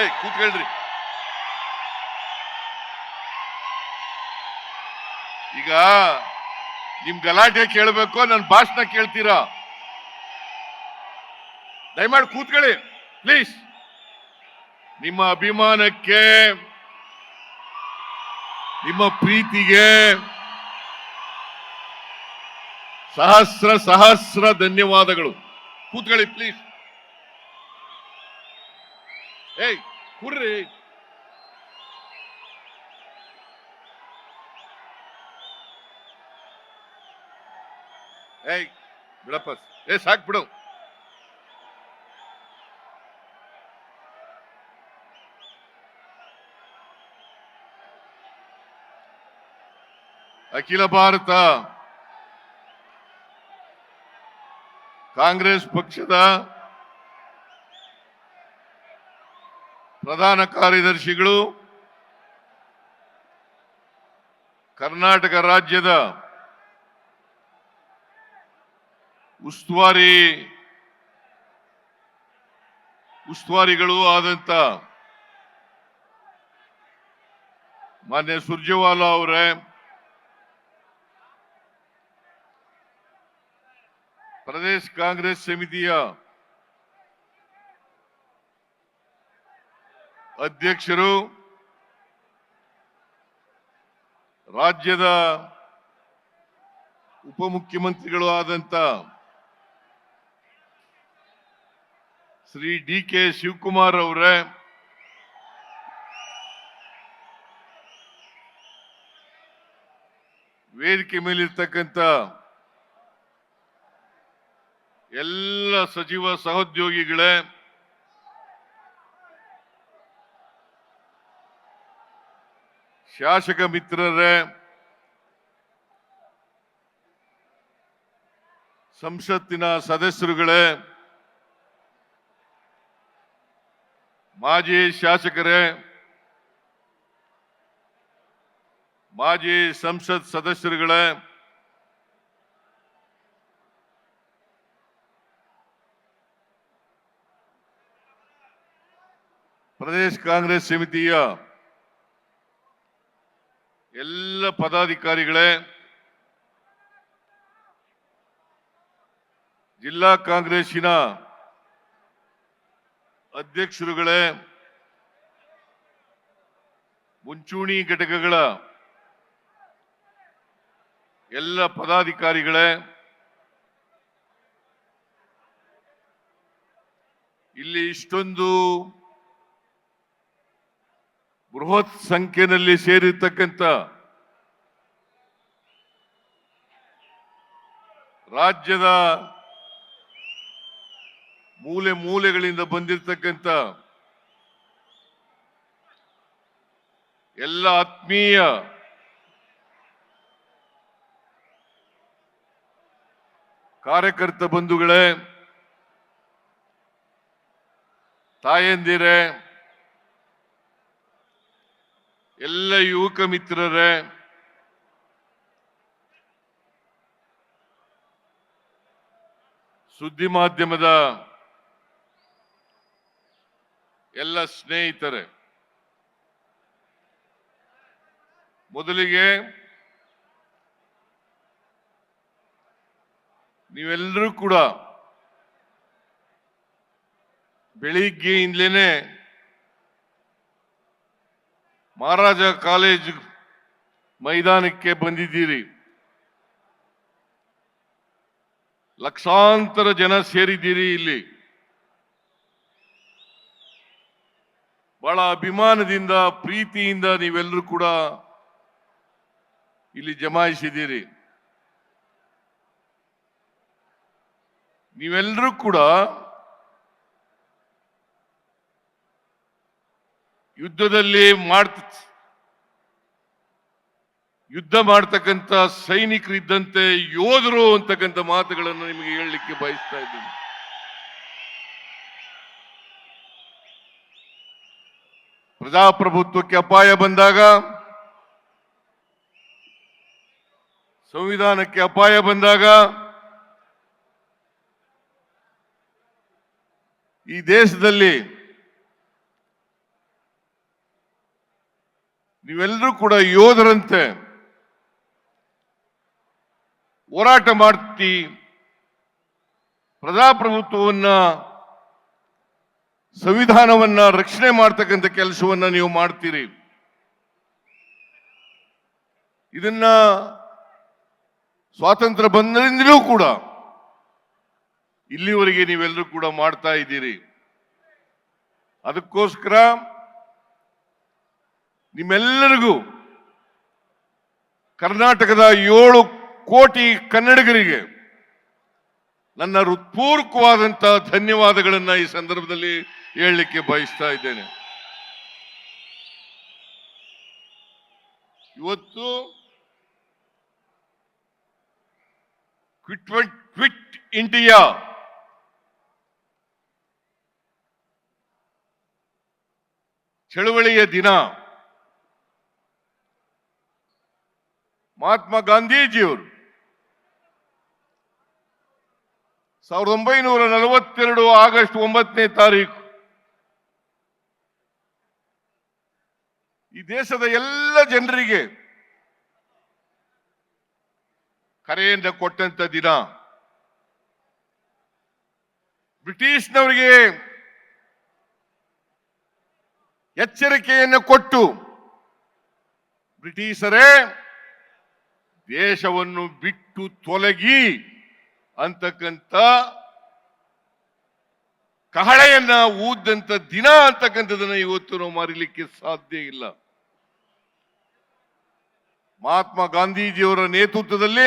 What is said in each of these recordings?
ಏಯ್ ಕೂತ್ಕೊಳ್ರಿ ಈಗ ನಿಮ್ ಗಲಾಟೆ ಕೇಳಬೇಕು ನನ್ನ ಭಾಷಣ ಕೇಳ್ತೀರಾ? ದಯಮಾಡಿ ಕೂತ್ಕೊಳ್ಳಿ ಪ್ಲೀಸ್ ನಿಮ್ಮ ಅಭಿಮಾನಕ್ಕೆ, ನಿಮ್ಮ ಪ್ರೀತಿಗೆ ಸಹಸ್ರ ಸಹಸ್ರ ಧನ್ಯವಾದಗಳು. ಕೂತ್ಕೊಳ್ಳಿ ಪ್ಲೀಸ್ ಏಯ್ ಕುರ್ರಿ. ಏಯ್ ಬಿಡಪ್ಪ. ಏ ಸಾಕ್ ಬಿಡು. ಅಖಿಲ ಭಾರತ. ಕಾಂಗ್ರೆಸ್ ಪಕ್ಷದ ಪ್ರಧಾನ ಕಾರ್ಯದರ್ಶಿಗಳು ಕರ್ನಾಟಕ ರಾಜ್ಯದ ಉಸ್ತುವಾರಿ ಉಸ್ತುವಾರಿಗಳು ಆದಂತ ಮಾನ್ಯ ಸುರ್ಜೇವಾಲಾ ಅವರೇ ಪ್ರದೇಶ ಕಾಂಗ್ರೆಸ್ ಸಮಿತಿಯ ಅಧ್ಯಕ್ಷರು ರಾಜ್ಯದ ಉಪಮುಖ್ಯಮಂತ್ರಿಗಳು ಆದಂತ ಶ್ರೀ ಡಿ ಕೆ ಶಿವಕುಮಾರ್ ಅವರೇ ವೇದಿಕೆ ಮೇಲಿರ್ತಕ್ಕಂಥ ಎಲ್ಲ ಸಚಿವ ಸಹೋದ್ಯೋಗಿಗಳೇ ಶಾಸಕ ಮಿತ್ರರೇ ಸಂಸತ್ತಿನ ಸದಸ್ಯರುಗಳೇ ಮಾಜಿ ಶಾಸಕರೇ ಮಾಜಿ ಸಂಸತ್ ಸದಸ್ಯರುಗಳೇ ಪ್ರದೇಶ ಕಾಂಗ್ರೆಸ್ ಸಮಿತಿಯ ಎಲ್ಲ ಪದಾಧಿಕಾರಿಗಳೇ ಜಿಲ್ಲಾ ಕಾಂಗ್ರೆಸ್ಸಿನ ಅಧ್ಯಕ್ಷರುಗಳೇ ಮುಂಚೂಣಿ ಘಟಕಗಳ ಎಲ್ಲ ಪದಾಧಿಕಾರಿಗಳೇ ಇಲ್ಲಿ ಇಷ್ಟೊಂದು ಬೃಹತ್ ಸಂಖ್ಯೆಯಲ್ಲಿ ಸೇರಿರ್ತಕ್ಕಂಥ ರಾಜ್ಯದ ಮೂಲೆ ಮೂಲೆಗಳಿಂದ ಬಂದಿರತಕ್ಕಂತ ಎಲ್ಲ ಆತ್ಮೀಯ ಕಾರ್ಯಕರ್ತ ಬಂಧುಗಳೇ ತಾಯಂದಿರೇ ಎಲ್ಲ ಯುವಕ ಮಿತ್ರರೇ ಸುದ್ದಿ ಮಾಧ್ಯಮದ ಎಲ್ಲ ಸ್ನೇಹಿತರೆ ಮೊದಲಿಗೆ ನೀವೆಲ್ಲರೂ ಕೂಡ ಬೆಳಿಗ್ಗೆಯಿಂದಲೇ ಮಹಾರಾಜ ಕಾಲೇಜ್ ಮೈದಾನಕ್ಕೆ ಬಂದಿದ್ದೀರಿ. ಲಕ್ಷಾಂತರ ಜನ ಸೇರಿದ್ದೀರಿ ಇಲ್ಲಿ. ಬಹಳ ಅಭಿಮಾನದಿಂದ, ಪ್ರೀತಿಯಿಂದ ನೀವೆಲ್ಲರೂ ಕೂಡ ಇಲ್ಲಿ ಜಮಾಯಿಸಿದ್ದೀರಿ. ನೀವೆಲ್ಲರೂ ಕೂಡ ಯುದ್ಧದಲ್ಲಿ ಮಾಡ್ತ ಯುದ್ಧ ಮಾಡ್ತಕ್ಕಂಥ ಸೈನಿಕರಿದ್ದಂತೆ ಯೋಧರು ಅಂತಕ್ಕಂಥ ಮಾತುಗಳನ್ನು ನಿಮಗೆ ಹೇಳಲಿಕ್ಕೆ ಬಯಸ್ತಾ ಇದ್ದೀನಿ. ಪ್ರಜಾಪ್ರಭುತ್ವಕ್ಕೆ ಅಪಾಯ ಬಂದಾಗ, ಸಂವಿಧಾನಕ್ಕೆ ಅಪಾಯ ಬಂದಾಗ, ಈ ದೇಶದಲ್ಲಿ ನೀವೆಲ್ಲರೂ ಕೂಡ ಯೋಧರಂತೆ ಹೋರಾಟ ಮಾಡ್ತಿ. ಪ್ರಜಾಪ್ರಭುತ್ವವನ್ನ, ಸಂವಿಧಾನವನ್ನ ರಕ್ಷಣೆ ಮಾಡ್ತಕ್ಕಂಥ ಕೆಲಸವನ್ನ ನೀವು ಮಾಡ್ತೀರಿ. ಇದನ್ನ ಸ್ವಾತಂತ್ರ್ಯ ಬಂದರಿಂದಲೂ ಕೂಡ ಇಲ್ಲಿವರೆಗೆ ನೀವೆಲ್ಲರೂ ಕೂಡ ಮಾಡ್ತಾ ಇದ್ದೀರಿ. ಅದಕ್ಕೋಸ್ಕರ ನಿಮ್ಮೆಲ್ಲರಿಗೂ ಕರ್ನಾಟಕದ ಏಳು ಕೋಟಿ ಕನ್ನಡಿಗರಿಗೆ ನನ್ನ ಹೃತ್ಪೂರ್ವಕವಾದಂತಹ ಧನ್ಯವಾದಗಳನ್ನ ಈ ಸಂದರ್ಭದಲ್ಲಿ ಹೇಳಲಿಕ್ಕೆ ಬಯಸ್ತಾ ಇದ್ದೇನೆ. ಇವತ್ತು ಕ್ವಿಟ್ ಕ್ವಿಟ್ ಇಂಡಿಯಾ ಚಳುವಳಿಯ ದಿನ. ಮಹಾತ್ಮ ಗಾಂಧೀಜಿಯವರು ಸಾವಿರದ ಒಂಬೈನೂರ ನಲವತ್ತೆರಡು ಆಗಸ್ಟ್ ಒಂಬತ್ತನೇ ತಾರೀಕು ಈ ದೇಶದ ಎಲ್ಲ ಜನರಿಗೆ ಕರೆಯಿಂದ ಕೊಟ್ಟಂತ ದಿನ. ಬ್ರಿಟಿಷ್ನವರಿಗೆ ಎಚ್ಚರಿಕೆಯನ್ನು ಕೊಟ್ಟು ಬ್ರಿಟಿಷರೇ ದೇಶವನ್ನು ಬಿಟ್ಟು ತೊಲಗಿ ಅಂತಕ್ಕಂಥ ಕಹಳೆಯನ್ನ ಊದಂತ ದಿನ ಅಂತಕ್ಕಂಥದನ್ನ ಇವತ್ತು ನಾವು ಮರಿಲಿಕ್ಕೆ ಸಾಧ್ಯ ಇಲ್ಲ. ಮಹಾತ್ಮ ಗಾಂಧೀಜಿಯವರ ನೇತೃತ್ವದಲ್ಲಿ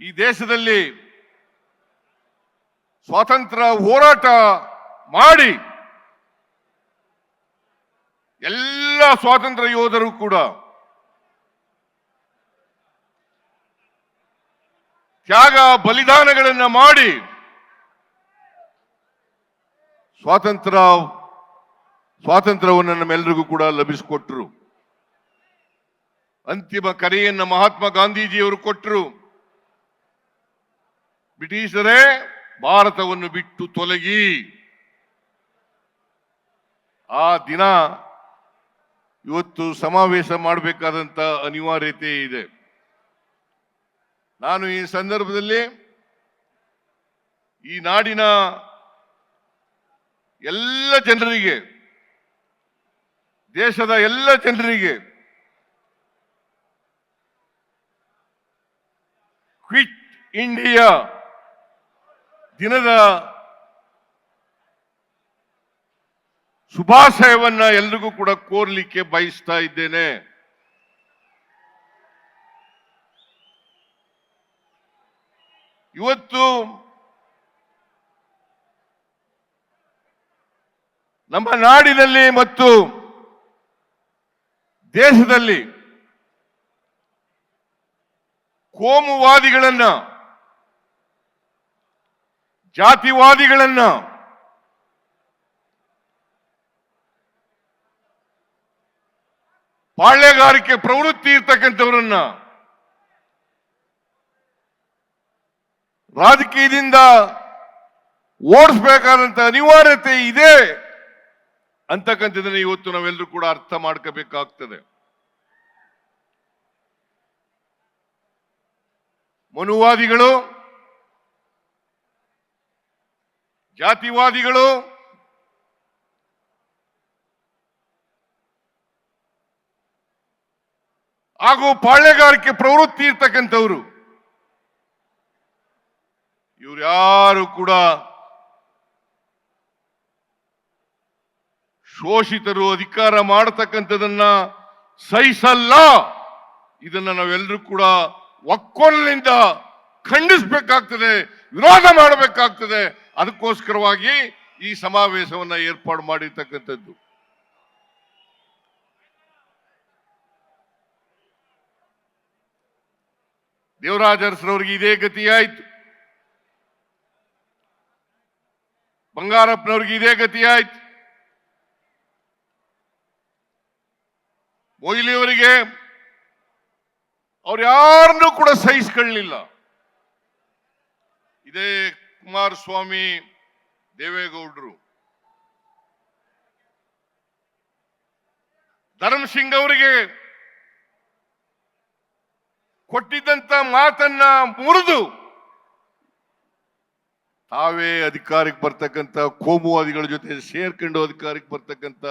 ಈ ದೇಶದಲ್ಲಿ ಸ್ವಾತಂತ್ರ್ಯ ಹೋರಾಟ ಮಾಡಿ ಎಲ್ಲ ಸ್ವಾತಂತ್ರ್ಯ ಯೋಧರು ಕೂಡ ತ್ಯಾಗ ಬಲಿದಾನಗಳನ್ನು ಮಾಡಿ ಸ್ವಾತಂತ್ರ್ಯ ಸ್ವಾತಂತ್ರ್ಯವನ್ನು ನಮ್ಮೆಲ್ಲರಿಗೂ ಕೂಡ ಲಭಿಸಿಕೊಟ್ರು. ಅಂತಿಮ ಕರೆಯನ್ನು ಮಹಾತ್ಮ ಗಾಂಧೀಜಿಯವರು ಕೊಟ್ಟರು ಬ್ರಿಟಿಷರೇ ಭಾರತವನ್ನು ಬಿಟ್ಟು ತೊಲಗಿ. ಆ ದಿನ ಇವತ್ತು ಸಮಾವೇಶ ಮಾಡಬೇಕಾದಂತ ಅನಿವಾರ್ಯತೆ ಇದೆ. ನಾನು ಈ ಸಂದರ್ಭದಲ್ಲಿ ಈ ನಾಡಿನ ಎಲ್ಲ ಜನರಿಗೆ, ದೇಶದ ಎಲ್ಲ ಜನರಿಗೆ ಕ್ವಿಟ್ ಇಂಡಿಯಾ ದಿನದ ಶುಭಾಶಯವನ್ನ ಎಲ್ರಿಗೂ ಕೂಡ ಕೋರ್ಲಿಕ್ಕೆ ಬಯಸ್ತಾ ಇದ್ದೇನೆ. ಇವತ್ತು ನಮ್ಮ ನಾಡಿನಲ್ಲಿ ಮತ್ತು ದೇಶದಲ್ಲಿ ಕೋಮುವಾದಿಗಳನ್ನ ಜಾತಿವಾದಿಗಳನ್ನ ಪಾಳ್ಯಗಾರಿಕೆ ಪ್ರವೃತ್ತಿ ಇರ್ತಕ್ಕಂಥವರನ್ನ ರಾಜಕೀಯದಿಂದ ಓಡಿಸ್ಬೇಕಾದಂತ ಅನಿವಾರ್ಯತೆ ಇದೆ ಅಂತಕ್ಕಂಥದ್ದನ್ನ ಇವತ್ತು ನಾವೆಲ್ಲರೂ ಕೂಡ ಅರ್ಥ ಮಾಡ್ಕೋಬೇಕಾಗ್ತದೆ. ಮನುವಾದಿಗಳು, ಜಾತಿವಾದಿಗಳು, ಹಾಗೂ ಪಾಳ್ಯಗಾರಿಕೆ ಪ್ರವೃತ್ತಿ ಇರ್ತಕ್ಕಂಥವ್ರು ಇವ್ರು ಯಾರು ಕೂಡ ಶೋಷಿತರು ಅಧಿಕಾರ ಮಾಡತಕ್ಕಂಥದನ್ನ ಸಹಿಸಲ್ಲ. ಇದನ್ನ ನಾವೆಲ್ಲರೂ ಕೂಡ ಒಕ್ಕೊಲಿನಿಂದ ಖಂಡಿಸಬೇಕಾಗ್ತದೆ, ವಿರೋಧ ಮಾಡಬೇಕಾಗ್ತದೆ. ಅದಕ್ಕೋಸ್ಕರವಾಗಿ ಈ ಸಮಾವೇಶವನ್ನ ಏರ್ಪಾಡು ಮಾಡಿರ್ತಕ್ಕಂಥದ್ದು. ದೇವರಾಜ ಅರಸರವರಿಗೆ ಇದೇ ಗತಿಯಾಯ್ತು. ಬಂಗಾರಪ್ಪನವ್ರಿಗೆ ಇದೇ ಗತಿಯಾಯ್ತು ಮೊಯ್ಲಿಯವರಿಗೆ ಅವ್ರು ಯಾರನ್ನೂ ಕೂಡ ಸಹಿಸ್ಕೊಳ್ಳಲಿಲ್ಲ ಇದೇ ಕುಮಾರಸ್ವಾಮಿ ದೇವೇಗೌಡರು. ಧರ್ಮಸಿಂಗ್ ಅವರಿಗೆ ಕೊಟ್ಟಿದ್ದಂತ ಮಾತನ್ನ ಮುರಿದು ತಾವೇ ಅಧಿಕಾರಕ್ಕೆ ಬರ್ತಕ್ಕಂಥ ಕೋಮುವಾದಿಗಳ ಜೊತೆ ಸೇರ್ಕೊಂಡು ಅಧಿಕಾರಕ್ಕೆ ಬರ್ತಕ್ಕಂಥ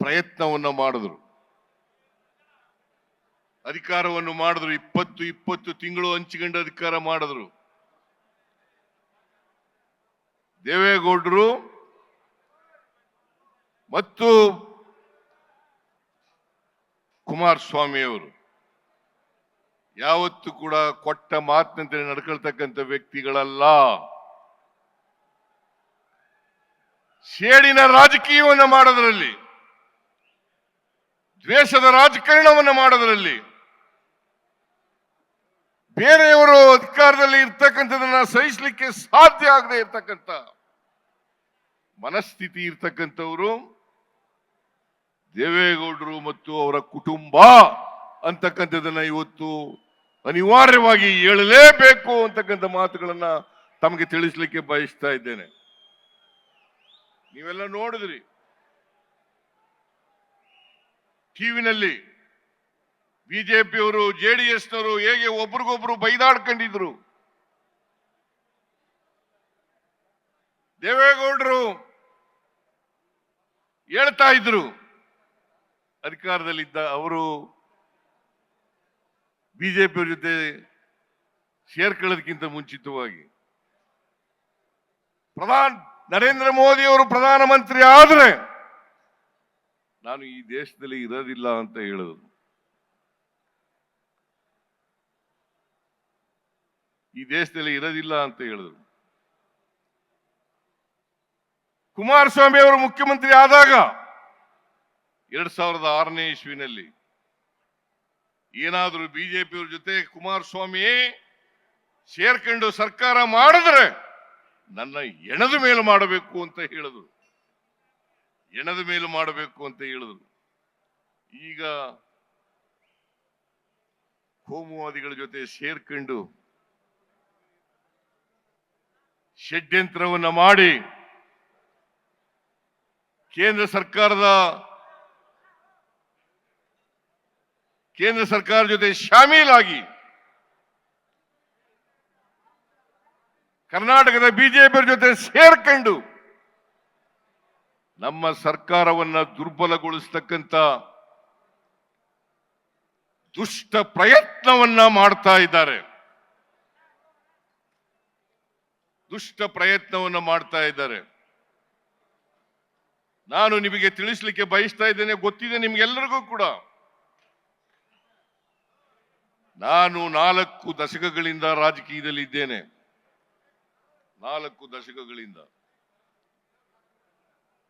ಪ್ರಯತ್ನವನ್ನು ಮಾಡಿದ್ರು. ಅಧಿಕಾರವನ್ನು ಮಾಡಿದ್ರು, ಇಪ್ಪತ್ತು ಇಪ್ಪತ್ತು ತಿಂಗಳು ಹಂಚಿಕೊಂಡು ಅಧಿಕಾರ ಮಾಡಿದ್ರು. ದೇವೇಗೌಡರು ಮತ್ತು ಕುಮಾರಸ್ವಾಮಿ ಅವರು ಯಾವತ್ತು ಕೂಡ ಕೊಟ್ಟ ಮಾತಿನಂತೆ ನಡ್ಕೊಳ್ತಕ್ಕಂಥ ವ್ಯಕ್ತಿಗಳಲ್ಲ. ಸೇಡಿನ ರಾಜಕೀಯವನ್ನು ಮಾಡೋದರಲ್ಲಿ, ದ್ವೇಷದ ರಾಜಕಾರಣವನ್ನು ಮಾಡೋದರಲ್ಲಿ, ಬೇರೆಯವರು ಅಧಿಕಾರದಲ್ಲಿ ಇರ್ತಕ್ಕಂಥದನ್ನ ಸಹಿಸಲಿಕ್ಕೆ ಸಾಧ್ಯ ಆಗದೆ ಇರ್ತಕ್ಕಂಥ ಮನಸ್ಥಿತಿ ಇರ್ತಕ್ಕಂಥವರು ದೇವೇಗೌಡರು ಮತ್ತು ಅವರ ಕುಟುಂಬ ಅಂತಕ್ಕಂಥದನ್ನ ಇವತ್ತು ಅನಿವಾರ್ಯವಾಗಿ ಹೇಳಲೇಬೇಕು ಅಂತಕ್ಕಂಥ ಮಾತುಗಳನ್ನ ತಮಗೆ ತಿಳಿಸ್ಲಿಕ್ಕೆ ಬಯಸ್ತಾ ಇದ್ದೇನೆ. ನೀವೆಲ್ಲ ನೋಡಿದ್ರಿ. ಟಿವಿನಲ್ಲಿ ಬಿಜೆಪಿಯವರು ಜೆಡಿಎಸ್ನವರು ಹೇಗೆ ಒಬ್ರಿಗೊಬ್ರು ಬೈದಾಡ್ಕೊಂಡಿದ್ರು. ದೇವೇಗೌಡರು ಹೇಳ್ತಾ ಇದ್ರು. ಅಧಿಕಾರದಲ್ಲಿದ್ದ ಅವರು ಬಿಜೆಪಿಯವ್ರ ಜೊತೆ ಸೇರ್ಕೊಳ್ಳೋದಕ್ಕಿಂತ ಮುಂಚಿತವಾಗಿ. ಪ್ರಧಾನ್ ನರೇಂದ್ರ ಮೋದಿ ಅವರು ಪ್ರಧಾನಮಂತ್ರಿ ಆದರೆ ನಾನು ಈ ದೇಶದಲ್ಲಿ ಇರೋದಿಲ್ಲ ಅಂತ ಹೇಳಿದ್ರು ಈ ದೇಶದಲ್ಲಿ ಇರೋದಿಲ್ಲ ಅಂತ ಹೇಳಿದ್ರು ಕುಮಾರಸ್ವಾಮಿ ಅವರು ಮುಖ್ಯಮಂತ್ರಿ ಆದಾಗ ಎರಡ್ ಸಾವಿರದ ಆರನೇ ಇಸ್ವಿನಲ್ಲಿ ಏನಾದರೂ ಬಿಜೆಪಿಯವ್ರ ಜೊತೆ ಕುಮಾರಸ್ವಾಮಿ ಸೇರ್ಕೊಂಡು ಸರ್ಕಾರ ಮಾಡಿದ್ರೆ ನನ್ನ ಎಣದ ಮೇಲೆ ಮಾಡಬೇಕು ಅಂತ ಹೇಳಿದ್ರು. ಎಣದ ಮೇಲೆ ಮಾಡಬೇಕು ಅಂತ ಹೇಳಿದ್ರು. ಈಗ ಕೋಮುವಾದಿಗಳ ಜೊತೆ ಸೇರ್ಕೊಂಡು ಷಡ್ಯಂತ್ರವನ್ನ ಮಾಡಿ ಕೇಂದ್ರ ಸರ್ಕಾರದ ಕೇಂದ್ರ ಸರ್ಕಾರ ಜೊತೆ ಶಾಮೀಲಾಗಿ ಕರ್ನಾಟಕದ ಬಿಜೆಪಿ ಜೊತೆ ಸೇರ್ಕೊಂಡು ನಮ್ಮ ಸರ್ಕಾರವನ್ನ ದುರ್ಬಲಗೊಳಿಸ್ತಕ್ಕಂಥ ದುಷ್ಟ ಪ್ರಯತ್ನವನ್ನ ಮಾಡ್ತಾ ಇದ್ದಾರೆ. ದುಷ್ಟ ಪ್ರಯತ್ನವನ್ನ ಮಾಡ್ತಾ ಇದ್ದಾರೆ. ನಾನು ನಿಮಗೆ ತಿಳಿಸ್ಲಿಕ್ಕೆ ಬಯಸ್ತಾ ಇದ್ದೇನೆ, ಗೊತ್ತಿದೆ ನಿಮ್ಗೆಲ್ಲರಿಗೂ ಕೂಡ. ನಾನು ನಾಲ್ಕು ದಶಕಗಳಿಂದ ರಾಜಕೀಯದಲ್ಲಿ ಇದ್ದೇನೆ ನಾಲ್ಕು ದಶಕಗಳಿಂದ.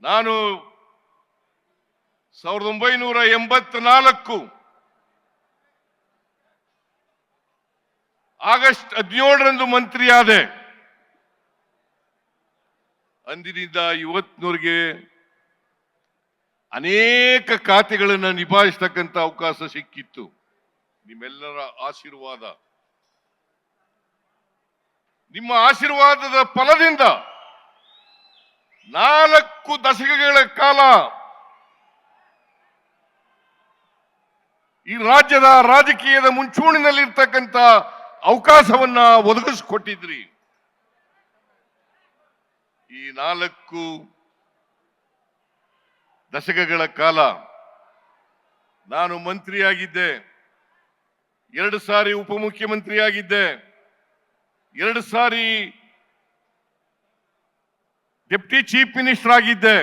ನಾನು ಸಾವಿರದ ಒಂಬೈನೂರ ಎಂಬತ್ನಾಲ್ಕು ಆಗಸ್ಟ್ ಹದಿನೇಳರಂದು ಮಂತ್ರಿಯಾದೆ. ಅಂದಿನಿಂದ ಇವತ್ತಿನವರೆಗೆ ಅನೇಕ ಖಾತೆಗಳನ್ನು ನಿಭಾಯಿಸ್ತಕ್ಕಂಥ ಅವಕಾಶ ಸಿಕ್ಕಿತ್ತು. ನಿಮ್ಮೆಲ್ಲರ ಆಶೀರ್ವಾದ. ನಿಮ್ಮ ಆಶೀರ್ವಾದದ ಫಲದಿಂದ ನಾಲ್ಕು ದಶಕಗಳ ಕಾಲ ಈ ರಾಜ್ಯದ ರಾಜಕೀಯದ ಮುಂಚೂಣಿನಲ್ಲಿರ್ತಕ್ಕಂಥ ಅವಕಾಶವನ್ನ ಒದಗಿಸಿಕೊಟ್ಟಿದ್ರಿ. ಈ ನಾಲ್ಕು ದಶಕಗಳ ಕಾಲ ನಾನು ಮಂತ್ರಿಯಾಗಿದ್ದೆ, ಎರಡು ಸಾರಿ ಉಪಮುಖ್ಯಮಂತ್ರಿಯಾಗಿದ್ದೆ. ಎರಡು ಸಾರಿ ಡೆಪ್ಟಿ ಚೀಫ್ ಮಿನಿಸ್ಟರ್ ಆಗಿದ್ದೆ.